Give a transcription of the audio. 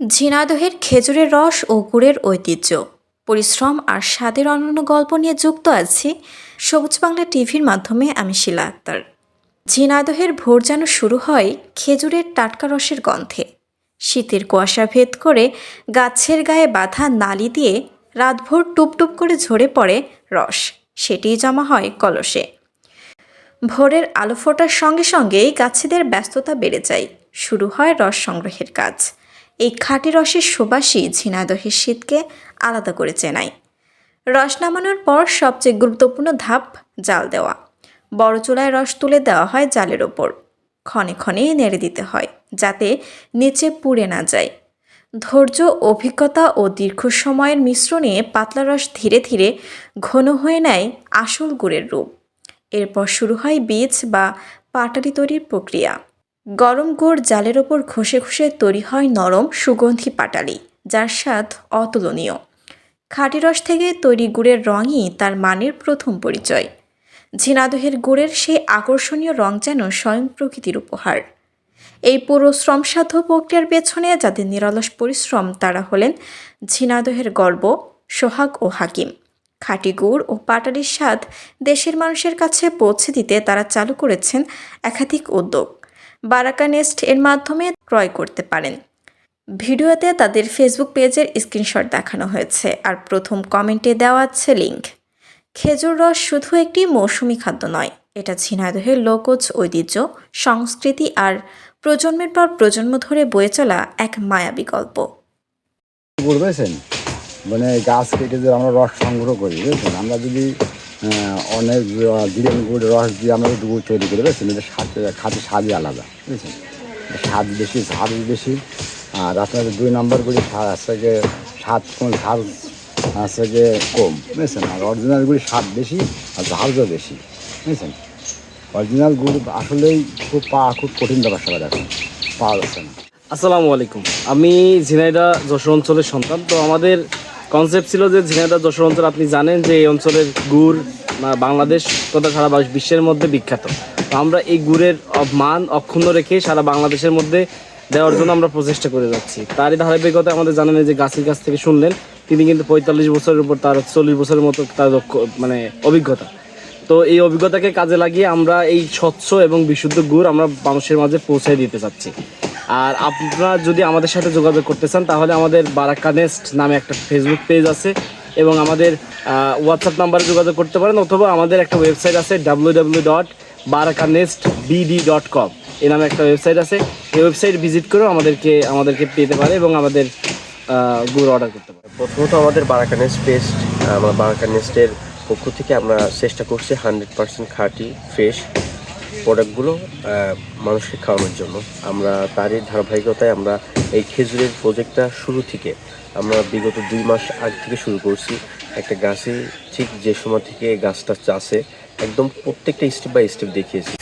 ঝিনাইদহের খেজুরের রস ও গুড়ের ঐতিহ্য। পরিশ্রম আর স্বাদের অনন্য গল্প নিয়ে যুক্ত আছি সবুজ বাংলা টিভির মাধ্যমে আমি শিলা আক্তার। ঝিনাদহের ভোর যেন শুরু হয় খেজুরের টাটকা রসের গন্ধে। শীতের কুয়াশা ভেদ করে গাছের গায়ে বাঁধা নালি দিয়ে রাতভর টুপটুপ করে ঝরে পড়ে রস, সেটিই জমা হয় কলসে। ভোরের আলো ফোটার সঙ্গে সঙ্গেই গাছেদের ব্যস্ততা বেড়ে যায়। শুরু হয় রস সংগ্রহের কাজ। এই খাঁটি রসের সুবাসই ঝিনাইদহের শীতকে আলাদা করে চেনায়। রস নামানোর পর সবচেয়ে গুরুত্বপূর্ণ ধাপ, জাল দেওয়া। বড় চুলায় রস তুলে দেওয়া হয় জালের ওপর। ক্ষণে ক্ষণে নেড়ে দিতে হয়, যাতে নিচে পুড়ে না যায়। ধৈর্য, অভিজ্ঞতা ও দীর্ঘ সময়ের মিশ্রণে পাতলা রস ধীরে ধীরে ঘন হয়ে নেয় আসল গুড়ের রূপ। এরপর শুরু হয় বীজ বা পাটালি তৈরির প্রক্রিয়া। গরম গুড় জালের ওপর ঘষে ঘষে তৈরি হয় নরম, সুগন্ধি পাটালি, যার স্বাদ অতুলনীয়। খাঁটি রস থেকে তৈরি গুড়ের রঙই তার মানের প্রথম পরিচয়। ঝিনাদহের গুড়ের সেই আকর্ষণীয় রং যেন স্বয়ং প্রকৃতির উপহার। এই পুরো শ্রমসাধ্য প্রক্রিয়ার পেছনে যাদের নিরলস পরিশ্রম, তারা হলেন ঝিনাদহের গর্ব, সোহাগ ও হাকিম। খাঁটি গুড় ও পাটালির স্বাদ দেশের মানুষের কাছে পৌঁছে দিতে তারা চালু করেছেন একাধিক উদ্যোগ। বারাকা নেস্ট এর মাধ্যমে ক্রয় করতে পারেন। ভিডিওতে তাদের ফেসবুক পেজের স্ক্রিনশট দেখানো হয়েছে আর প্রথম কমেন্টে দেওয়া আছে লিঙ্ক খেজুর রস শুধু একটি মৌসুমি খাদ্য নয়, এটা ঝিনাইদহের লোকজ ঐতিহ্য, সংস্কৃতি আর প্রজন্মের পর প্রজন্ম ধরে বয়ে চলা এক মায়াবী গল্প। মানে গাছ কেটে যে আমরা রস সংগ্রহ করি আমরা যদি অনেক গিরেন গুড়, রস দিয়ে আমরা যদি গুড় তৈরি করি, বুঝেছেন? এটা স্বাদ খাতে স্বাদই আলাদা, বুঝেছেন? স্বাদ বেশি, ঝাল বেশি। আর আপনার দুই নম্বর আছে গিয়ে স্বাদ কম, ঝাল গিয়ে কম, বুঝেছেন? আর অরিজিনাল গুড়ি স্বাদ বেশি আর ঝালও বেশি, বুঝেছেন? অরিজিনাল গুড় আসলেই খুব পাওয়া খুব কঠিন ব্যাপার স্যাপার এখন, পাওয়া যাচ্ছে না। আসসালামু আলাইকুম। আমি ঝিনাইদা যশোর অঞ্চলের সন্তান, তো আমাদের কনসেপ্ট ছিল যে ঝিনাইদা যশোর অঞ্চল, আপনি জানেন যে এই অঞ্চলের গুড় বাংলাদেশ তথা সারা বিশ্বের মধ্যে বিখ্যাত। আমরা এই গুড়ের মান অক্ষুণ্ণ রেখে সারা বাংলাদেশের মধ্যে দেওয়ার জন্য আমরা প্রচেষ্টা করে যাচ্ছি। তারই ধারাবাহিকতা আমাদের জানেন যে গাছের কাছ থেকে শুনলেন, তিনি কিন্তু পঁয়তাল্লিশ বছরের উপর তার চল্লিশ বছরের মতো তার মানে অভিজ্ঞতা। তো এই অভিজ্ঞতাকে কাজে লাগিয়ে আমরা এই স্বচ্ছ এবং বিশুদ্ধ গুড় আমরা মানুষের মাঝে পৌঁছে দিতে চাচ্ছি। আর আপনারা যদি আমাদের সাথে যোগাযোগ করতে চান, তাহলে আমাদের বারাক্কা নেস্ট নামে একটা ফেসবুক পেজ আছে এবং আমাদের হোয়াটসঅ্যাপ নাম্বারে যোগাযোগ করতে পারেন অথবা আমাদের একটা ওয়েবসাইট আছে W W dot Baraka nest BD dot com এই নামে একটা ওয়েবসাইট আছে। এই ওয়েবসাইট ভিজিট করেও আমাদেরকে আমাদেরকে পেতে পারে এবং আমাদের গুড় অর্ডার করতে পারে। প্রথমত আমাদের বারাকানেস পেস্ট আমরা বারাকানেস্টের পক্ষ থেকে আমরা চেষ্টা করছি হান্ড্রেড পার্সেন্ট খাঁটি ফ্রেশ প্রোডাক্টগুলো মানুষকে খাওয়ানোর জন্য। আমরা তারই ধারাবাহিকতায় আমরা এই খেজুরের প্রজেক্টটা শুরু থেকে, আমরা বিগত দুই মাস আগ থেকে শুরু করছি। একটা গাছে ঠিক যে সময় থেকে গাছটা চাষে একদম প্রত্যেকটা স্টেপ বাই স্টেপ দেখিয়েছি।